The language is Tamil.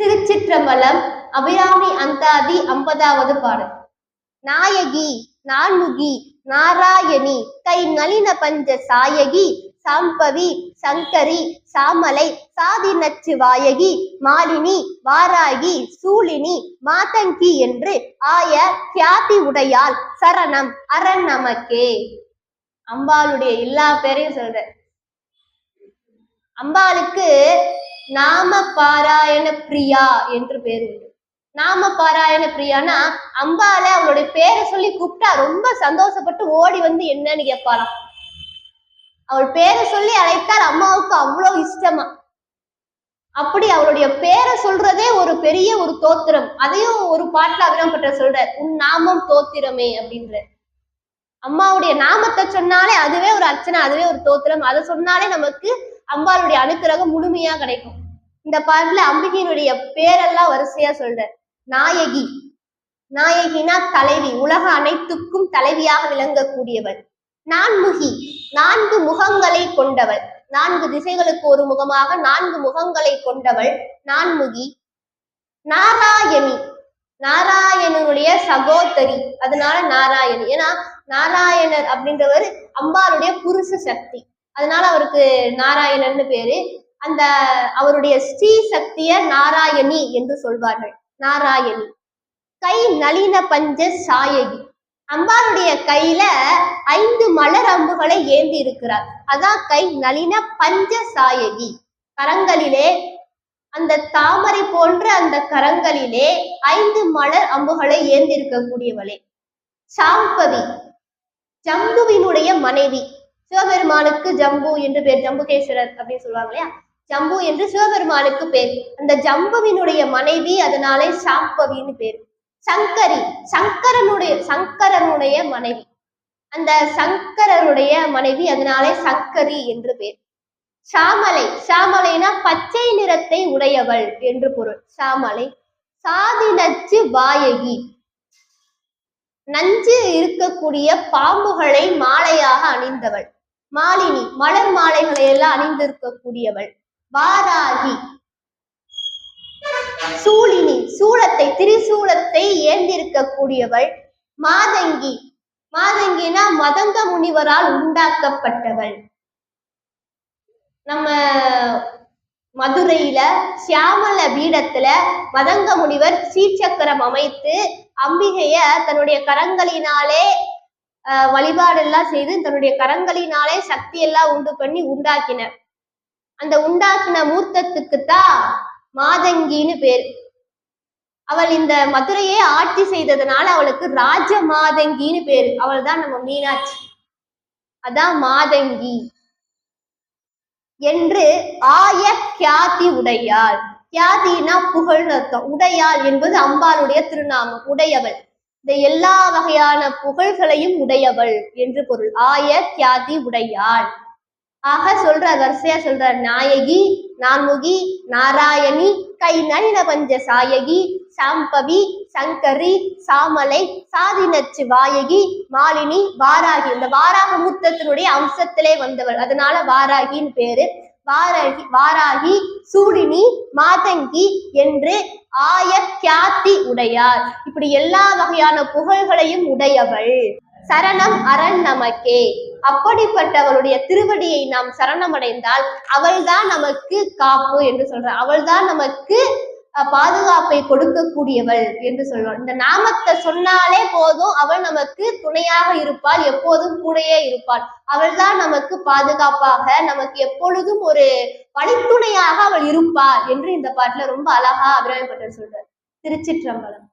திருச்சிற்றம்பலம் அபிராமி அந்தாதி ஐம்பதாவது பாடல். நாயகி நான்முகி நாராயணி கை நளின பஞ்ச சாயகி சாம்பவி சங்கரி சாமலை சாதி நச்சு வாயகி மாலினி வாராகி சூலினி மாதங்கி என்று ஆய கியாதி உடையால் சரணம் அரண் நமக்கே. அம்பாளுடைய எல்லா பேரையும் சொல்ற அம்பாளுக்கு நாம பாராயண பிரியா என்று பேர் உண்டு. நாம பாராயண பிரியானா அம்பால அவளுடைய பேரை சொல்லி கூப்பிட்டா ரொம்ப சந்தோஷப்பட்டு ஓடி வந்து என்னன்னு கேட்பாராம் அவள் பேரை சொல்லி அழைத்தால் அம்மாவுக்கு அவ்வளவு இஷ்டமா. அப்படி அவளுடைய பேரை சொல்றதே ஒரு பெரிய ஒரு தோத்திரம். அதையும் ஒரு பாட்டுல அபிராம்பட்ட சொல்ற உன் நாமம் தோத்திரமே அப்படின்ற அம்மாவுடைய நாமத்தை சொன்னாலே அதுவே ஒரு அர்ச்சனை அதுவே ஒரு தோத்திரம். அதை சொன்னாலே நமக்கு அம்பாளுடைய அனுக்கிரகம் முழுமையா கிடைக்கும். இந்த பாட்டுல அம்பிகையினுடைய பேரெல்லாம் வரிசையா சொல்ற நாயகி. நாயகினா தலைவி உலக அனைத்துக்கும் தலைவியாக விளங்கக்கூடியவள். நான்முகி நான்கு முகங்களை கொண்டவள். நான்கு திசைகளுக்கு ஒரு முகமாக நான்கு முகங்களை கொண்டவள் நான்முகி. நாராயணி நாராயணனுடைய சகோதரி. அதனால நாராயணி. ஏன்னா நாராயணர் அப்படின்றவர் அம்பாளுடைய புருஷ சக்தி. அதனால அவருக்கு நாராயணன்னு பேரு. அந்த அவருடைய ஸ்ரீ சக்திய நாராயணி என்று சொல்வார்கள். நாராயணி. கை நளின பஞ்ச சாயகி. அம்பாளுடைய கையில ஐந்து மலர் அம்புகளை ஏந்தி இருக்கிறார். அதான் கை நளின பஞ்ச சாயகி. கரங்களிலே அந்த தாமரை போன்ற அந்த கரங்களிலே ஐந்து மலர் அம்புகளை ஏந்தி இருக்கக்கூடியவளே சாம்பவி. ஜம்புவினுடைய மனைவி. சிவபெருமானுக்கு ஜம்பு என்று பேர் ஜம்புகேஸ்வரர் அப்படின்னு சொல்லுவாங்க இல்லையா? ஜம்பு என்று சிவபெருமானுக்கு பேர். அந்த ஜம்புவினுடைய மனைவி அதனாலே சாம்பவின்னு பேர். சங்கரி சங்கரனுடைய சங்கரனுடைய மனைவி. அந்த சங்கரனுடைய மனைவி அதனாலே சங்கரி என்று பேர். சாமலை சாமலைனா பச்சை நிறத்தை உடையவள் என்று பொருள். சாமலை. சாதி நச்சு வாயகி. நஞ்சு இருக்கக்கூடிய பாம்புகளை மாலையாக அணிந்தவள். மாலினி மலர் மாலைகளை எல்லாம் அணிந்திருக்கக்கூடியவள். வாராகி. சூலினி சூளத்தை திரிசூலத்தை ஏந்திருக்கக்கூடியவள். மாதங்கி. மாதங்கினா மதங்க முனிவரால் உண்டாக்கப்பட்டவள். நம்ம மதுரையில சியாமல பீடத்துல மதங்க முனிவர் சீச்சக்கரம் அமைத்து அம்பிகைய தன்னுடைய கரங்களினாலே வழிபாடெல்லாம் செய்து தன்னுடைய கரங்களினாலே சக்தி எல்லாம் உண்டு பண்ணி உண்டாக்கினர். அந்த உண்டாக்கின மூர்த்தத்துக்கு தான் மாதங்கின்னு பேர். அவள் இந்த மதுரையை ஆட்சி செய்ததுனால அவளுக்கு ராஜ மாதங்கின்னு பேரு. அவள் தான் நம்ம மீனாட்சி. அதான் மாதங்கி. என்று ஆய கியாதி உடையாள். கியாதினா புகழ்னு அர்த்தம். உடையாள் என்பது அம்பாளுடைய திருநாமம். உடையவள். இந்த எல்லா வகையான புகழ்களையும் உடையவள் என்று பொருள். ஆய கியாதி உடையாள். ஆக சொல்ற வரிசையா சொல்ற நாயகி நான்முகி நாராயணி கை நளின பஞ்ச சாயகி சாம்பவி சங்கரி சாமலை சாதினச்சு வாயகி மாலினி வாராகி. இந்த வாராக மூத்தத்தினுடைய அம்சத்திலே வந்தவள். அதனால வாராகின்னு பேரு. வாரகி வாராகி சூடினி மாதங்கி என்று ஆய கியாத்தி உடையார். இப்படி எல்லா வகையான புகழ்களையும் உடையவள். சரணம் அரண் நமக்கே. அப்படிப்பட்டவளுடைய திருவடியை நாம் சரணமடைந்தால் அவள்தான் நமக்கு காப்பு என்று சொல்ற அவள்தான் நமக்கு பாதுகாப்பை கொடுக்கக்கூடியவள் என்று சொல்றோம் இந்த நாமத்தை சொன்னாலே போதும். அவள் நமக்கு துணையாக இருப்பாள் எப்போதும் கூடயே இருப்பாள். அவள்தான் நமக்கு பாதுகாப்பாக நமக்கு எப்பொழுதும் ஒரு வழித்துணையாக அவள் இருப்பாள் என்று இந்த பாட்டுல ரொம்ப அழகா அபிராமப்பட்டர் சொல்றார். திருச்சிற்றம்பலம்.